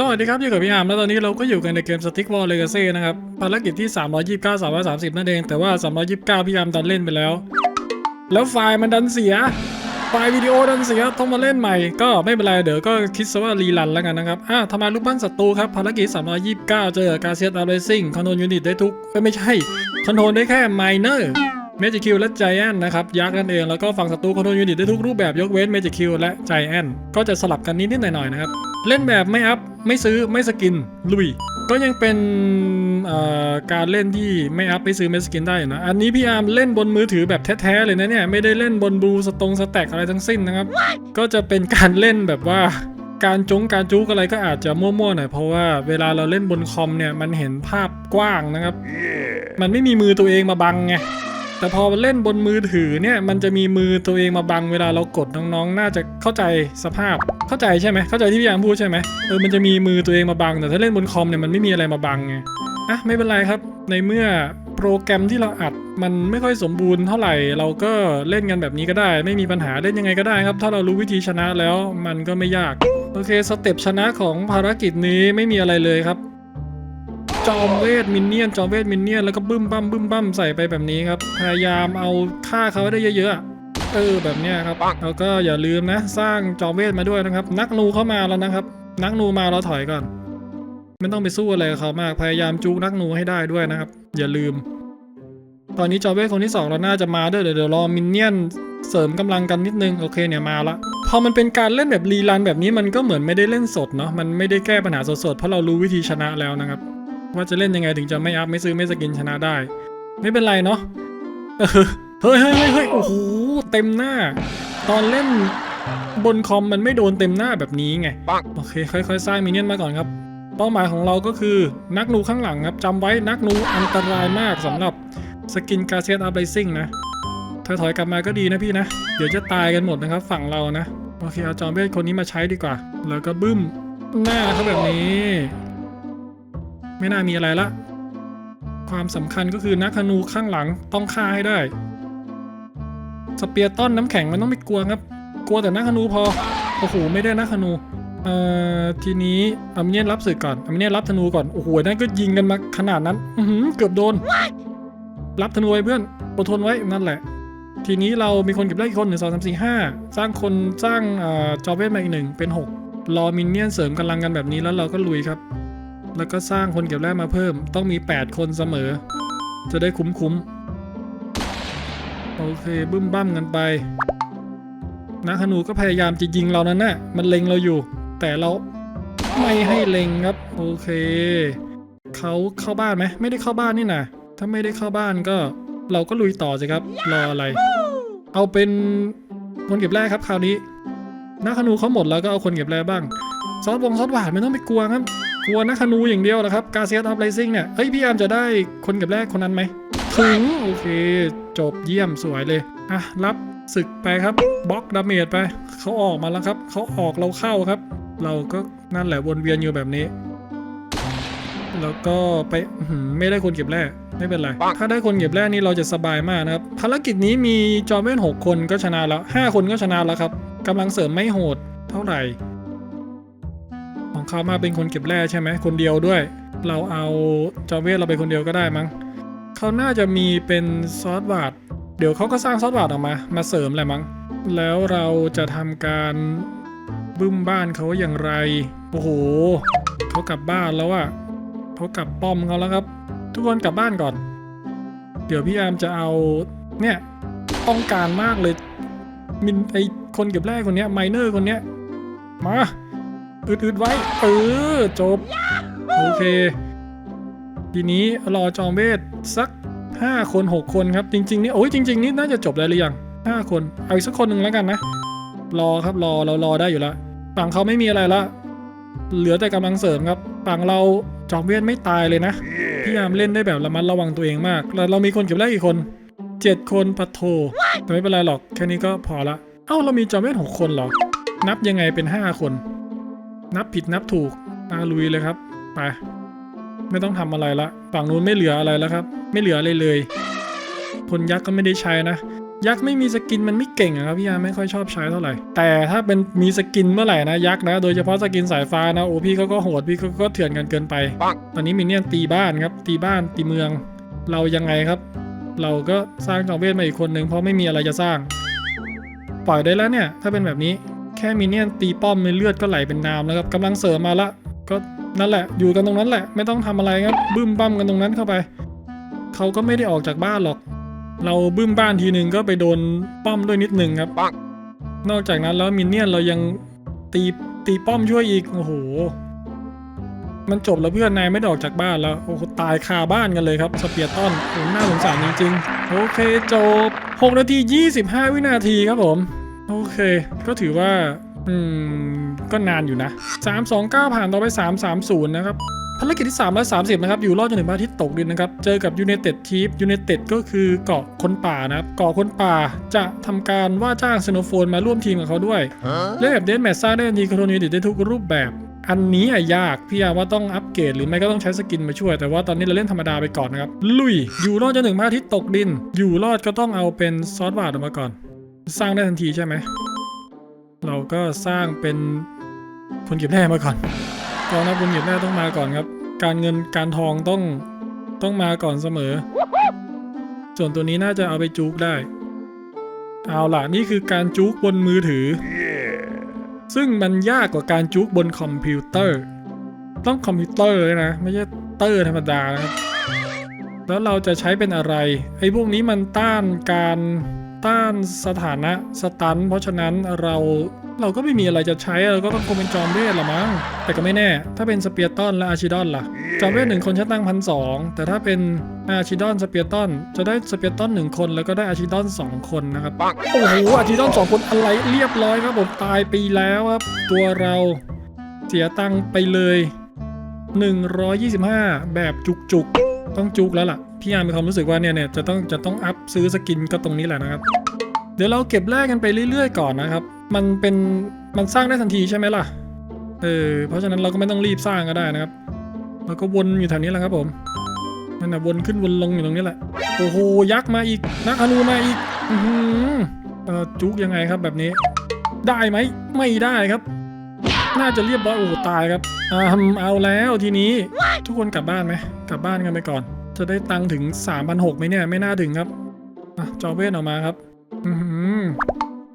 สวัสดีครับ อยู่กับพี่อาร์มแล้วตอนนี้เราก็อยู่กันในเกม Stick Wall Legacy นะครับ ภารกิจที่ 329 330 นั่นเอง แต่ว่า 329 พี่อาร์มดันเล่นไปแล้ว แล้วไฟล์มันดันเสีย ไฟล์วิดีโอดันเสีย ต้องมาเล่นใหม่ ก็ไม่เป็นไร เดี๋ยวก็คิดซะว่ารีรันแล้วกันนะครับ อะทำลายรูปปั้นศัตรูครับ ภารกิจ 329 เจอกาเซียตอาร์เรซิ่งคอนโทรลยูนิตได้ทุกไม่ใช่คอนโทรลได้แค่ไมเนอร์ เมจิคิวและไจแอนนะครับยักษ์นั่นเองแล้วก็ฝั่งศัตรูคอนโทรลยูนิตได้ทุกรูปแบบยกเว้นเมจิคิวและไจแอนก็จะสลับกันนิดๆหน่อยๆนะครับ เล่นแบบไม่อัพ ไม่ซื้อไม่สกิน ลุย ก็ยังเป็นเอ่อการเล่นที่ไม่อัพไม่ซื้อไม่สกินได้อยู่นะ อันนี้พี่อาร์มเล่นบนมือถือแบบแท้ๆเลยนะเนี่ย ไม่ได้เล่นบนบูสตรงสแต็กอะไรทั้งสิ้นนะครับ ก็จะเป็นการเล่นแบบว่าการจงการจุกอะไรก็อาจจะมั่วๆหน่อยเพราะว่าเวลาเราเล่นบนคอมเนี่ยมันเห็นภาพกว้างนะครับ มันไม่มีมือตัวเองมาบังไง แต่พอเล่นบนมือถือเนี่ยมันจะมีมือตัวเองมาบังเวลาเรากดน้องๆ น่าจะเข้าใจสภาพเข้าใจใช่ไหมเข้าใจที่พี่ยามพูดใช่ไหมเออมันจะมีมือตัวเองมาบัง แต่ถ้าเล่นบนคอมเนี่ยมันไม่มีอะไรมาบังไงอะไม่เป็นไรครับ ในเมื่อโปรแกรมที่เราอัดมันไม่ค่อยสมบูรณ์เท่าไหร่ เราก็เล่นกันแบบนี้ก็ได้ ไม่มีปัญหาเล่นยังไงก็ได้ครับ ถ้าเรารู้วิธีชนะแล้วมันก็ไม่ยาก โอเคสเต็ปชนะของภารกิจนี้ไม่มีอะไรเลยครับ จอมเวทมินเนี่ยนจอมเวทมินเนี่ยนแล้วก็บึ้มบั้มบึ้มบั้มใส่ไปแบบนี้ครับพยายามเอาฆ่าเขาให้ได้เยอะๆอะเออแบบเนี้ยครับแล้วก็อย่าลืมนะ สร้างจอมเวทมาด้วยนะครับ นักนูเข้ามาแล้วนะครับ นักนูมาเราถอยก่อนไม่ต้องไปสู้อะไรกับเขามากพยายามจูงนักนูให้ได้ด้วยนะครับ อย่าลืม ตอนนี้จอมเวทคนที่สองเราน่าจะมาด้วยเดี๋ยวเดี๋ยวรอมินเนี่ยนเสริมกำลังกันนิดนึงโอเคเนี่ยมาละพอมันเป็นการเล่นแบบรีรันแบบนี้มันก็เหมือนไม่ได้เล่นสดเนาะมันไม่ได้แก้ปัญหาสดๆเพราะเรารู้วิธีชนะแล้วนะครับ ว่าจะเล่นยังไงถึงจะไม่อัพไม่ซื้อไม่สกินชนะได้ ไม่เป็นไรเนาะเฮ้ยเฮ้ยเฮ้ยเฮ้ยโอ้โหเต็มหน้า ตอนเล่นบนคอมมันไม่โดนเต็มหน้าแบบนี้ไงโอเคค่อยๆสร้างมินเนี่ยนมาก่อนครับ เป้าหมายของเราก็คือนักนูข้างหลังครับจำไว้นักนูอันตรายมากสำหรับสกินกาเซียนอัพไรซิ่งนะถอยๆกลับมาก็ดีนะพี่นะ เดี๋ยวจะตายกันหมดนะครับฝั่งเรานะ โอเคเอาจอมเวทคนนี้มาใช้ดีกว่า แล้วก็บึ้มหน้าเขาแบบนี้ ไม่น่ามีอะไรละ ความสำคัญก็คือนักธนูข้างหลังต้องฆ่าให้ได้ สเปียร์ต้อนน้ำแข็งมันต้องไม่กลัวครับ กลัวแต่นักธนูพอ โอ้โห ไม่ได้นักธนู เอ่อ ทีนี้อามิเนียนรับศึกก่อนอามิเนียนรับธนูก่อน โอ้โห นั่นก็ยิงกันมาขนาดนั้น อือเกือบโดน รับธนูไว้เพื่อน อดทนไว้ นั่นแหละ ทีนี้เรามีคนเก็บได้อีกคนหนึ่งสองสามสี่ห้า สร้างคนสร้างอ่อจอเวทมาอีกหนึ่งเป็นหกรอมินเนี่ยนเสริมกำลังกันแบบนี้แล้วเราก็ลุยครับ แล้วก็สร้างคนเก็บแร่มาเพิ่ม ต้องมี 8 คนเสมอ จะได้คุ้มคุ้มๆโอเคบึ้มบ้ามกันไปนักธนูก็พยายามจะยิงเรานั่นน่ะมันเล็งเราอยู่ แต่เราไม่ให้เล็งครับ โอเคเขาเข้าบ้านไหมไม่ได้เข้าบ้านนี่นะถ้าไม่ได้เข้าบ้านก็ เราก็ลุยต่อสิครับ รออะไร เอาเป็นคนเก็บแร่ครับคราวนี้นักธนูเขาหมดแล้วก็เอาคนเก็บแร่บ้าง ซอสวงซอสหวานไม่ต้องไปกลัวครับ กลัวนักธนูอย่างเดียวนะครับกาเซียสออฟไลซิงเนี่ยเฮ้ยพี่อามจะได้คนเก็บแรกคนนั้นไหมถึงโอเค จบเยี่ยมสวยเลยอะรับศึกไปครับบล็อกดาเมจไปเขาออกมาแล้วครับเขาออกเราเข้าครับ เราก็นั่นแหละวนเวียนอยู่แบบนี้ แล้วก็ไปอื้อหือไม่ได้คนเก็บแร่ไม่เป็นไรถ้าได้คนเก็บแร่นี่เราจะสบายมากนะครับภารกิจนี้มีจอมเวทหกคนก็ชนะแล้วห้าคนก็ชนะแล้วครับกำลังเสริมไม่โหดเท่าไหร่ของ เขามาเป็นคนเก็บแร่ใช่ไหมคนเดียวด้วย เราเอาจอมเวทเราไปคนเดียวก็ได้มั้งเขาน่าจะมีเป็นซอสบาดเดี๋ยวเขาก็สร้างซอสบาดออกมา มาเสริมแหละมั้งแล้วเราจะทำการบึ้มบ้านเขาอย่างไร โอ้โหเขากลับบ้านแล้วอะเขากลับป้อมเขาแล้วครับ ทุกคนกลับบ้านก่อน เดี๋ยวพี่อามจะเอาเนี่ยต้องการมากเลยมินไอคนเก็บแร่คนเนี้ยไมเนอร์คนเนี้ยมา อืดๆไว้ เออ จบ โอเค ทีนี้รอจอมเวทสัก 5 คน 6 คนครับ จริง ๆ นี่ โอ้ยจริง ๆ นี่น่าจะจบได้หรือยัง 5 คน เอาอีกสักคนหนึ่งแล้วกันนะ รอครับรอเรารอได้อยู่แล้วฝั่งเขาไม่มีอะไรละเหลือแต่กำลังเสริมครับ ฝั่งเราจอมเวทไม่ตายเลยนะพี่ยามเล่นได้แบบระมัดระวังตัวเองมาก แล้วเรามีคนเก็บได้กี่คน 7 คนปัดโทแต่ไม่เป็นไรหรอก แค่นี้ก็พอละ เอ้าเรามีจอมเวทหกคนเหรอ นับยังไงเป็น 5 คน นับผิดนับถูกอาลุยเลยครับไปไม่ต้องทำอะไรละฝั่งนู้นไม่เหลืออะไรแล้วครับ ไม่เหลืออะไรเลยพลยักษ์ก็ไม่ได้ใช้นะ ยักษ์ไม่มีสกินมันไม่เก่งอะครับพี่อาไม่ค่อยชอบใช้เท่าไหร่ แต่ถ้าเป็นมีสกินเมื่อไหร่นะยักษ์นะ โดยเฉพาะสกินสายฟ้านะโอ้พี่เขาก็โหดพี่เขาก็เถื่อนกันเกินไป ตอนนี้มินเนี่ยนตีบ้านครับ ตีบ้านตีเมือง เรายังไงครับ เราก็สร้างจอมเวทมาอีกคนหนึ่งเพราะไม่มีอะไรจะสร้าง ปล่อยได้แล้วเนี่ย ถ้าเป็นแบบนี้ แค่มินเนี่ยนตีป้อมในเลือดก็ไหลเป็นน้ำแล้วครับกำลังเสริมมาละก็นั่นแหละ อยู่กันตรงนั้นแหละ ไม่ต้องทำอะไรครับบึ้มปั้มกันตรงนั้นเข้าไป เขาก็ไม่ได้ออกจากบ้านหรอก เราบึ้มบ้านทีหนึ่งก็ไปโดนป้อมด้วยนิดหนึ่งครับนอกจากนั้นแล้วมินเนี่ยนเรายังตีตีป้อมช่วยอีกโอ้โห มันจบแล้วเพื่อนนายไม่ได้ออกจากบ้านแล้วโอ้โหตายคาบ้านกันเลยครับสเปียร์ตันโอ้โหน่าสงสารจริงๆโอเคจบ6นาที 25 วินาทีครับผม โอเค ก็ถือว่า อืม ก็นานอยู่นะ 329 ผ่านต่อไป 330 นะครับ ภารกิจที่330 นะครับ อยู่รอดจนถึงพระอาทิตย์ตกดินนะครับ เจอกับ United Chief United ก็คือเกาะคนป่านะครับ เกาะคนป่าจะทำการว่าจ้างซโนโฟนมาร่วมทีมกับเขาด้วย เล่นแบบเดนแมทสร้างได้ทันทีคอนโทรลยูนิตได้ทุกรูปแบบอันนี้อะยากพี่อาว่าต้องอัปเกรดหรือไม่ก็ต้องใช้สกินมาช่วย แต่ว่าตอนนี้เราเล่นธรรมดาไปก่อนนะครับ ลุย อยู่รอดจนถึงพระอาทิตย์ตกดิน อยู่รอดก็ต้องเอาเป็นซอสวาดออกมาก่อน สร้างได้ทันทีใช่ไหม เราก็สร้างเป็นคนเก็บแร่มาก่อนกองนับคนเก็บแร่ต้องมาก่อนครับ การเงินการทองต้องต้องมาก่อนเสมอ ส่วนตัวนี้น่าจะเอาไปจุกได้ เอาล่ะนี่คือการจุกบนมือถือ ซึ่งมันยากกว่าการจุกบนคอมพิวเตอร์ ต้องคอมพิวเตอร์เลยนะ ไม่ใช่เตอร์ธรรมดานะครับแล้วเราจะใช้เป็นอะไร ไอ้พวกนี้มันต้านการ ต้านสถานะสตัน เพราะฉะนั้นเราเราก็ไม่มีอะไรจะใช้เราก็ต้องคงเป็นจอมเวทละมั้ง แต่ก็ไม่แน่ ถ้าเป็นสเปียร์ตันและอาร์ชิดอนล่ะ จอมเวทหนึ่งคนใช้ตังพันสองแต่ถ้าเป็นอาร์ชิดอนสเปียร์ตันจะได้สเปียร์ตันหนึ่งคนแล้วก็ได้อาร์ชิดอนสองคนนะครับ โอ้โหอาร์ชิดอนสองคนอะไรเรียบร้อยครับผมตายไปแล้วครับ ตัวเราเสียตังค์ไปเลย 125 แบบจุกๆ ต้องจุกแล้วล่ะ พี่อาร์มีความรู้สึกว่าเนี่ยเนี่ยจะต้องจะต้องอัพซื้อสกินก็ตรงนี้แหละนะครับ เดี๋ยวเราเก็บแรกกันไปเรื่อย ๆ ก่อนนะครับ มันเป็นมันสร้างได้ทันทีใช่ไหมล่ะ เออ เพราะฉะนั้นเราก็ไม่ต้องรีบสร้างก็ได้นะครับเราก็วนอยู่แถวนี้แหละครับผมนั่นนะวนขึ้นวนลงอยู่ตรงนี้แหละ โอ้โห ยักษ์มาอีก นักอนูมาอีก อือหือจุกยังไงครับแบบนี้ ได้ไหม ไม่ได้ครับ น่าจะเรียบร้อยโอ้ตายครับอ่าเอาแล้วทีนี้ทุกคนกลับบ้านไหมกลับบ้านกันไปก่อน จะได้ตังค์ถึง3,600ไหมเนี่ยไม่น่าถึงครับอะจอเวทออกมาครับอือ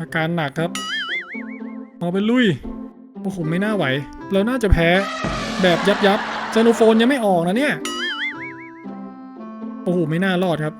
อาการหนักครับเอาไปลุยโอ้โหไม่น่าไหว เราน่าจะแพ้แบบยับยับเซโนโฟนยังไม่ออกนะเนี่ยโอ้โหไม่น่ารอดครับ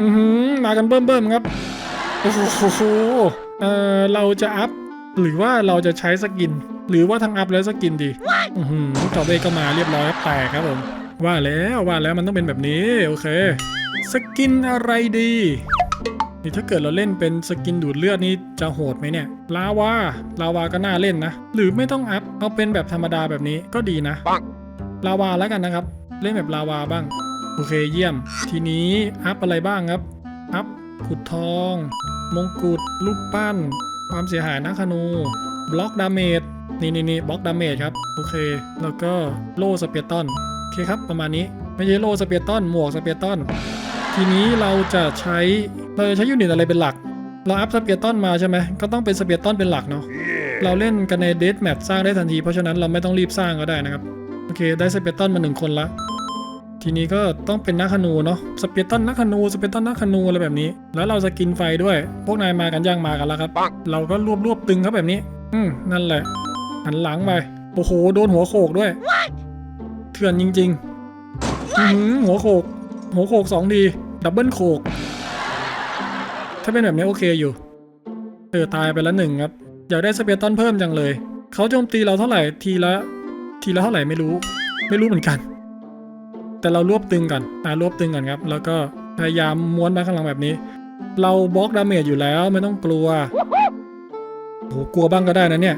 อือหือมากันเบิ่มเบิ่มครับโอ้โหเออเราจะอัพหรือว่าเราจะใช้สกิน หรือว่าทั้งอัพและสกินดีอือหือจอเบก็มาเรียบร้อยครับแตกครับผม ว่าแล้วว่าแล้วมันต้องเป็นแบบนี้โอเค สกินอะไรดี นี่ถ้าเกิดเราเล่นเป็นสกินดูดเลือดนี่จะโหดไหมเนี่ย ลาวา ลาวาก็น่าเล่นนะ หรือไม่ต้องอัพ เอาเป็นแบบธรรมดาแบบนี้ก็ดีนะ ลาวาแล้วกันนะครับ เล่นแบบลาวาบ้าง โอเคเยี่ยม ทีนี้อัพอะไรบ้างครับ อัพขุดทอง มงกุฎ ลูกปั้น ความเสียหายนักธนู บล็อกดาเมจ นี่นี่นี่บล็อกดาเมจครับ โอเค แล้วก็โล่สเปียร์ตันโอเคครับ ประมาณนี้ ไม่ใช่โล่สเปียร์ตันหมวกสเปียร์ตันทีนี้เราจะใช้ เราจะใช้ยูนิตอะไรเป็นหลัก เราอัพสเปียร์ตันมาใช่ไหม ก็ต้องเป็นสเปียร์ตันเป็นหลักเนาะ เราเล่นกันในเด a แมทสร้างได้ทันที เพราะฉะนั้นเราไม่ต้องรีบสร้างก็ได้นะครับ โอเค ได้สเปียร์ตันมาหนึ่งคนละ ทีนี้ก็ต้องเป็นนักขนูเนาะ สเปียร์ตันนักขนู สเปียร์ตันนักขนูอะไรแบบนี้ แล้วเราจะกินไฟด้วย พวกนายมากันย่างมากันแล้วครับ เราก็รวบรวบตึงเขาแบบนี้ อืมนั่นแหละ หันหลังไป โอ้โห โดนหัวโขกด้วย เถื่อนจริงๆหัวโขก หัวโขกสองดี ดับเบิลโขก ถ้าเป็นแบบนี้โอเคอยู่เออตายไปแล้วหนึ่งครับ อยากได้สเปียร์ตันเพิ่มจังเลย เขาโจมตีเราเท่าไหร่ทีละ ทีละเท่าไหร่ไม่รู้ ไม่รู้เหมือนกัน แต่เรารวบตึงก่อนอ่ารวบตึงก่อนครับ แล้วก็พยายามม้วนไปข้างหลังแบบนี้ เราบล็อกดาเมจอยู่แล้วไม่ต้องกลัวโหกลัวบ้างก็ได้นะเนี่ย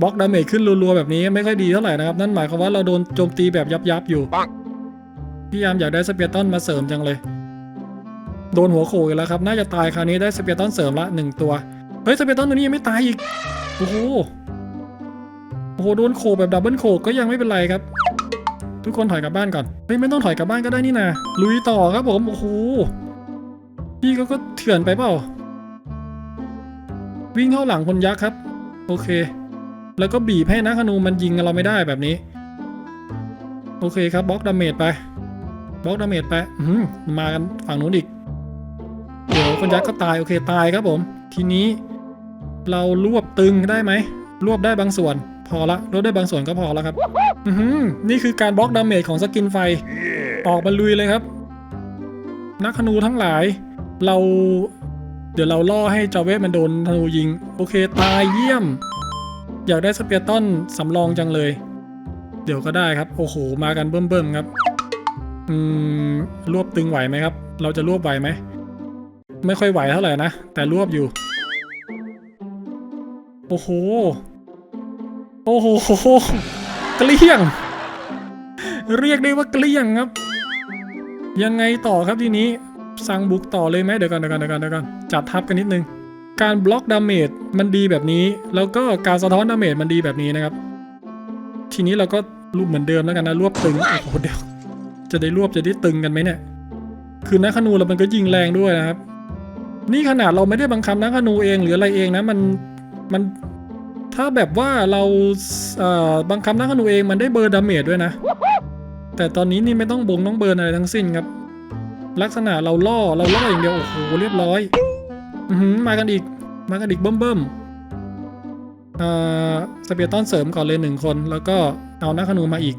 บล็อกดาเมจขึ้นรัวๆแบบนี้ไม่ค่อยดีเท่าไหร่นะครับ นั่นหมายความว่าเราโดนโจมตีแบบยับๆอยู่พยายามอยากได้สเปียร์ตันมาเสริมจังเลย โดนหัวโขกอีกแล้วครับน่าจะตายคราวนี้ได้สเปียร์ตันเสริมละหนึ่งตัวเฮ้ยสเปียร์ตันตัวนี้ยังไม่ตายอีกโอ้โหโอ้โหโดนโขกแบบดับเบิลโขกก็ยังไม่เป็นไรครับ ทุกคนถอยกลับบ้านก่อนเฮ้ยไม่ต้องถอยกลับบ้านก็ได้นี่นะลุยต่อครับผมโอ้โหพี่ก็ก็เถื่อนไปเปล่าวิ่งเข้าหลังคนยักษ์ครับ โอเค แล้วก็บีบให้นักธนูมันยิงเราไม่ได้แบบนี้ โอเคครับบล็อกดาเมจไปบล็อกดาเมจไปมากันฝั่งนู้นอีก เดี๋ยวคนยักษ์ก็ตายโอเคตายครับผม ทีนี้ เรารวบตึงได้ไหมรวบได้บางส่วน พอละรวบได้บางส่วนก็พอแล้วครับอืนี่คือการบล็อกดาเมจของสกินไฟ ออกมาลุยเลยครับ นักธนูทั้งหลาย เรา เดี๋ยวเราล่อให้จาเวสมันโดนธนูยิง โอเคตายเยี่ยม อยากได้สเปียร์ตันสำรองจังเลย เดี๋ยวก็ได้ครับ โอ้โห มากันเบิ่มๆครับ อืม รวบตึงไหวไหมครับ เราจะรวบไหวไหม ไม่ค่อยไหวเท่าไหร่นะ แต่รวบอยู่ โอ้โห โอ้โห เกลี้ยง เรียกได้ว่าเกลี้ยงครับ ยังไงต่อครับทีนี้ สั่งบุกต่อเลยไหมเดี๋ยวก่อนเดี๋ยวก่อนเดี๋ยวก่อนเดี๋ยวก่อนจัดทับกันนิดนึง การบล็อกดาเมจมันดีแบบนี้ แล้วก็การสะท้อนดาเมจมันดีแบบนี้นะครับ ทีนี้เราก็รูปเหมือนเดิมแล้วกันนะรวบตึงโอ้โหเดี๋ยวจะได้รวบจะได้ตึงกันไหมเนี่ย คือนักขนูเรามันก็ยิงแรงด้วยนะครับ นี่ขนาดเราไม่ได้บังคับนักขนูเองหรืออะไรเองนะมันมันถ้าแบบว่าเราเอ่อบังคับนักขนูเองมันได้เบอร์ดาเมจด้วยนะ แต่ตอนนี้นี่ไม่ต้องบงต้องเบิร์นอะไรทั้งสิ้นครับ ลักษณะเราล่อเราล่ออย่างเดียวโอ้โหเรียบร้อย มากันอีก มากันอีกเบิ่มเบิ่มเอ่อสเปียร์ตอนเสริมก่อนเลยหนึ่งคน แล้วก็เอานักขนูมาอีก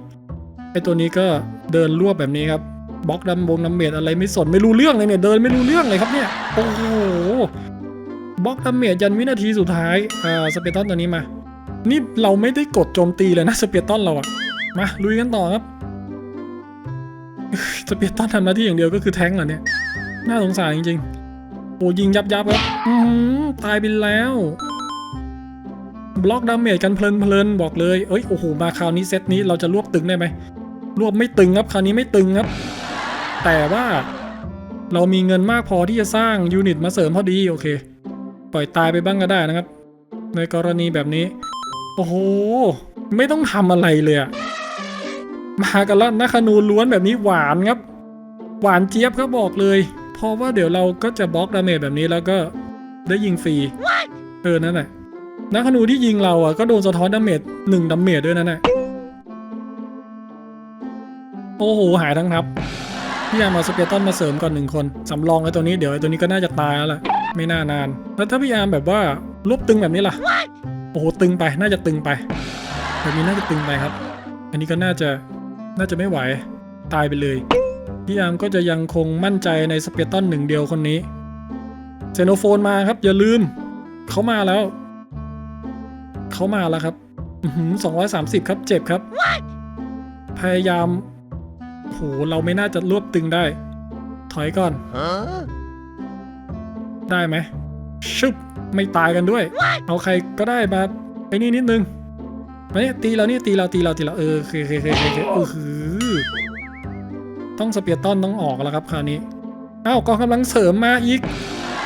ไอตัวนี้ก็เดินรวบแบบนี้ครับบล็อกดำบงน้ำเมดอะไรไม่สนไม่รู้เรื่องเลยเนี่ยเดินไม่รู้เรื่องเลยครับเนี่ยโอ้โหบล็อกดาเมจยันวินาทีสุดท้ายอ่อสเปียร์ตอนตัวนี้มา นี่เราไม่ได้กดโจมตีเลยนะสเปียร์ตอนเราอะมาลุยกันต่อครับสเปียร์ตันทำหน้าที่อย่างเดียวก็คือแท้งเหรอเนี่ยน่าสงสารจริงๆ โอ้ยิงยับยับครับอือหือตายไปแล้ว บล็อกดาเมจกันเพลินๆบอกเลย เอ้ยโอ้โหมาคราวนี้เซตนี้เราจะรวบตึงได้ไหมรวบไม่ตึงครับคราวนี้ไม่ตึงครับ แต่ว่าเรามีเงินมากพอที่จะสร้างยูนิตมาเสริมพอดีโอเค ปล่อยตายไปบ้างก็ได้นะครับ ในกรณีแบบนี้ โอ้โห ไม่ต้องทำอะไรเลยอะมากันแล้วนักขนูล้วนแบบนี้หวานครับ หวานเจี๊ยบครับบอกเลย เพราะว่าเดี๋ยวเราก็จะบล็อกดาเมจแบบนี้แล้วก็ได้ยิงฟรีเออนั่นแหละนักขนูที่ยิงเราอะก็โดนสะท้อนดาเมจหนึ่งดาเมจด้วยนั่นแหละโอ้โหหายทั้งทับพี่ยามเอาสเปรตันมาเสริมก่อนหนึ่งคนสำรองไอ้ตัวนี้เดี๋ยวไอ้ตัวนี้ก็น่าจะตายแล้วล่ะไม่น่านาน แล้วถ้าพี่ยามแบบว่ารวบตึงแบบนี้ล่ะโอ้โหตึงไปน่าจะตึงไปแบบนี้น่าจะตึงไปครับ อันนี้ก็น่าจะน่าจะไม่ไหวตายไปเลย พี่อาร์มก็จะยังคงมั่นใจในสเปรตันหนึ่งเดียวคนนี้ เซโนโฟนมาครับ อย่าลืม เขามาแล้ว เขามาแล้วครับสองร้อยสามสิบครับ เจ็บครับพยายาม โห เราไม่น่าจะรวบตึงได้ ถอยก่อนได้ไหมชึบ ไม่ตายกันด้วยเอาใครก็ได้มาไอ้นี่นิดนึงมาเนี่ยตีเราเนี่ยตีเราตีเราตีเราเออเคเคเคเคเคเออหือ ต้องสเปียร์ต้นต้องออกแล้วครับคราวนี้อ้าวกองกำลังเสริมมาอีก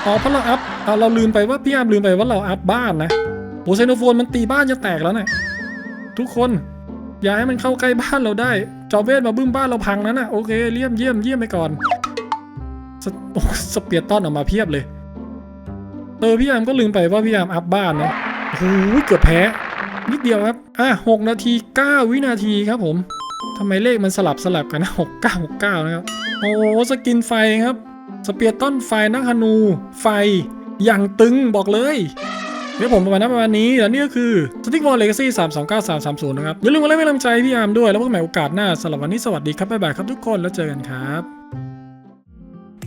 อ๋อเพราะเราอัพเเราลืมไปว่าพี่อามลืมไปว่าเราอัพบ้านนะโอไซโนโฟนมันตีบ้านจะแตกแล้วนะ่ะทุกคนอย่าให้มันเข้าใกล้บ้านเราได้ จอเวทมาบึ้มบ้านเราพังนั้นนะโอเคเยี่ยมเยี่ยมเยี่ยมไปก่อนสอสเปียร์ต้นออกมาเพียบเลยเออพี่อามก็ลืมไปว่าพี่อามอัพบ้านนะโอ้โหเกือบแพ้นิดเดียวครับ อะหกนาทีเก้าวินาทีครับผม ทำไมเลขมันสลับสลับกันนะหกเก้าหกเก้านะครับ โอ้สกินไฟครับ สเปียร์ต้นไฟนักฮนู ไฟ อย่างตึงบอกเลยเดี๋ยวผมประมาณนั้นประมาณนี้ แล้วนี่ก็คือสติ๊กวอลเลกซี่สามสองเก้าสามสามศูนย์นะครับ อย่าลืมมาเล่นเป็นกำลังใจพี่อาร์มด้วย แล้วพบกันใหม่โอกาสหน้าสำหรับวันนี้สวัสดีครับ บ๊ายบายครับทุกคน แล้วเจอกันครับ